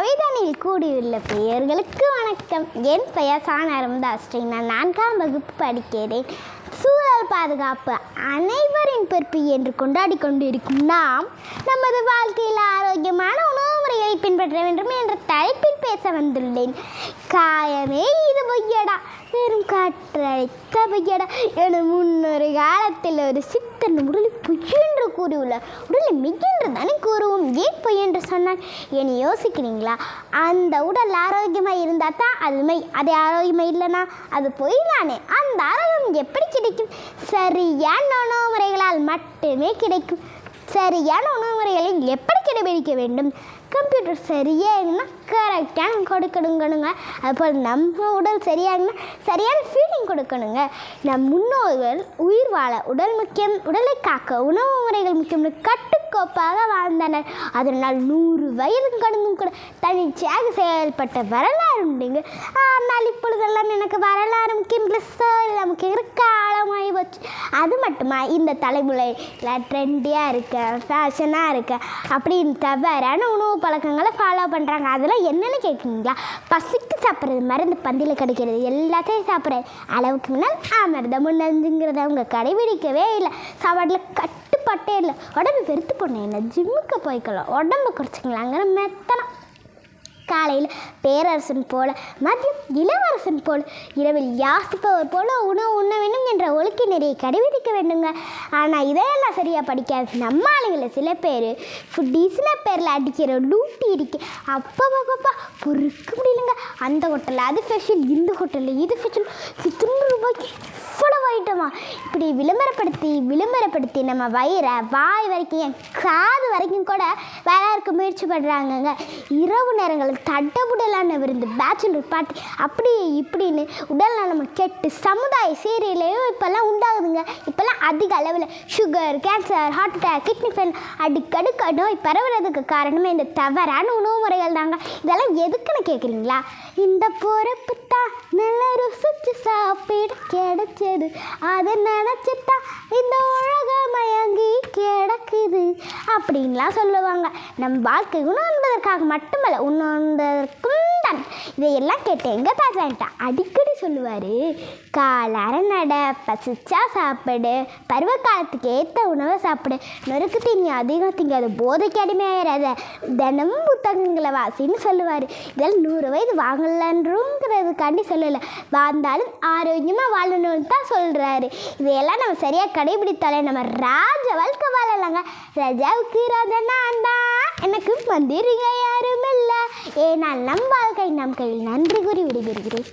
கவிதனில் கூடியுள்ள பெயர்களுக்கு வணக்கம். என் பெயர் சாணரம்தா ஸ்ரீ நான் நான்காம் வகுப்பு படிக்கிறேன். சூழல் பாதுகாப்பு அனைவரின் பொறுப்பு என்று கொண்டாடி கொண்டிருக்கும் நாம் நமது வாழ்க்கையில் ஆரோக்கியமான உணவு முறைகளை பின்பற்ற வேண்டும் என்ற தலைப்பில் பேச வந்துள்ளேன். காயமே இது பெரும் வெறும் காற்றழைத்த பொய்யடா என முன்னொரு காலத்தில் ஒரு சித்தன் உடலை பொய் என்று கூறியுள்ளார் உடலை மெய்யென்று தானே கூறுவோம் ஏன் பொய் என்று சொன்னான் என யோசிக்கிறீங்களா? அந்த உடல் ஆரோக்கியமாக இருந்தால் தான் அது மெய். அது ஆரோக்கியமாக இல்லைனா அது பொய் தானே? அந்த ஆரோக்கியம் எப்படி கிடைக்கும்? சரியான உணவு முறைகளால் மட்டுமே கிடைக்கும். சரியான உணவு முறைகளை எப்படி கடைபிடிக்க வேண்டும்? கம்ப்யூட்டர் சரியாகணும்னா கரெக்டாக கொடுக்கணுங்கணுங்க. அதுபோல் நம்ம உடல் சரியாகுன்னா சரியான ஃபீலிங் கொடுக்கணுங்க. நம் முன்னோர்கள் உயிர் வாழ உடல் முக்கியம் உடலை காக்க உணவு முறைகள் முக்கியம் கட்டுக்கோப்பாக வாழ்ந்தனர். அதனால் நூறு வயது கடந்தும் கூட தனிச்சையாக செயல்பட்ட வரலாறு உண்டுங்க. ஆனால் இப்பொழுதெல்லாம் எனக்கு வரலாறு முக்கியம் ப்ளஸ் நமக்கு இருக்க ஆழமாகி போச்சு. அது மட்டுமா? இந்த தலைமுறையில் ட்ரெண்டியாக இருக்க ஃபேஷனாக இருக்குது அப்படின்னு தவறான உணவு பழக்கங்களை ஃபாலோ பண்ணுறாங்க அதெல்லாம் என்னென்னு கேட்குறீங்களா பசிக்கு சாப்பிட்றது மருந்து பந்தியில் கிடைக்கிறது எல்லாத்தையும் சாப்பிட்றது அளவுக்கு முன்னால் அமிர்தம் முன்னஞ்சுங்கிறத அவங்க கடைபிடிக்கவே இல்லை. சாப்பாட்டில் கட்டுப்பாட்டே இல்லை. உடம்பு வெறுத்து போனேன் என்ன? ஜிம்முக்கு போய்க்கலாம். உடம்பு குறைச்சிக்கலாங்கிற மெத்தனம். காலையில் பேரரசன் போல மதியம் இளவரசன் போல் இரவில் யாசிப்பவர் போல உணவு உண்ண வேண்டும் என்ற ஒழுக்க நெறியை கடைபிடிக்க வேண்டுங்க. ஆனால் இதையெல்லாம் சரியாக படிக்காது நம்ம ஆளுங்களை சில பேர் ஃபுட்டீஸ்ன பேரில் அடிக்கிற லூட்டி இருக்கு அப்பப்பப்பா பொறுக்க முடியலங்க. அந்த ஹோட்டலில் அது ஃபெஷல் இந்த ஹோட்டலில் இது ஃபெஷல் இத்தனை ரூபாய்க்கு ஐட்டமா இப்படி விளம்பரப்படுத்தி விளம்பரப்படுத்தி நம்ம வயிறை வாய் வரைக்கும் என் காது வரைக்கும் கூட வேலை இருக்க முயற்சி பண்ணுறாங்கங்க இரவு நேரங்களில் தட்டபுடலான விருந்து பேச்சுலர் பார்ட்டி அப்படி இப்படின்னு உடல் நலம் கெட்டு சமுதாய சீரியலையும் இப்போல்லாம் உண்டாகுதுங்க. இப்போல்லாம் அதிக அளவில் sugar cancer heart attack kidney fail அடிக்கடுக்க நோய் பரவுறதுக்கு காரணமே இந்த தவறான உணவு முறைகள் தாங்க. இதெல்லாம் எதுக்குன்னு கேட்குறீங்களா இந்த பொறுப்பு தான். நல்ல ருசிச்சு சாப்பிட கிடைச்சது. அதை நினச்சிட்டா இந்த உலகம் மயங்கி கிடக்குது அப்படின்லாம் சொல்லுவாங்க. நம் வாழ்க்கை உணர்ந்ததற்காக மட்டுமல்ல உணர்ந்ததற்கும் தான். இதையெல்லாம் கேட்டு எங்கள் தாத்தான்ட்ட அடிக்கடி சொல்லுவார் காலார நட பசிச்சா சாப்பிடு பருவ காலத்துக்கு ஏற்ற உணவை சாப்பிடு. நொறுக்கு தீனி அதிகம் திங்காது போதைக்கு அடிமையாயிராத தினமும் புத்தகங்களை வாசின்னு சொல்லுவார். இதெல்லாம் நூறு வயது வாங்கலன்றதுக்காண்டி சொல்லலை. வாழ்ந்தாலும் ஆரோக்கியமாக வாழணும்னு தான் சொல்கிறாரு இதையெல்லாம் நம்ம சரியாக கடைபிடித்தாலே நம்ம ராஜ வாழ்க்கை வாழலாங்க. ராஜாவுக்கு ராஜனா நான் எனக்கு மந்திரிங்க ஏனால் நம் வாழ்க்கை நம் கையில் நன்றி கூறி விடைபெறுகிறேன்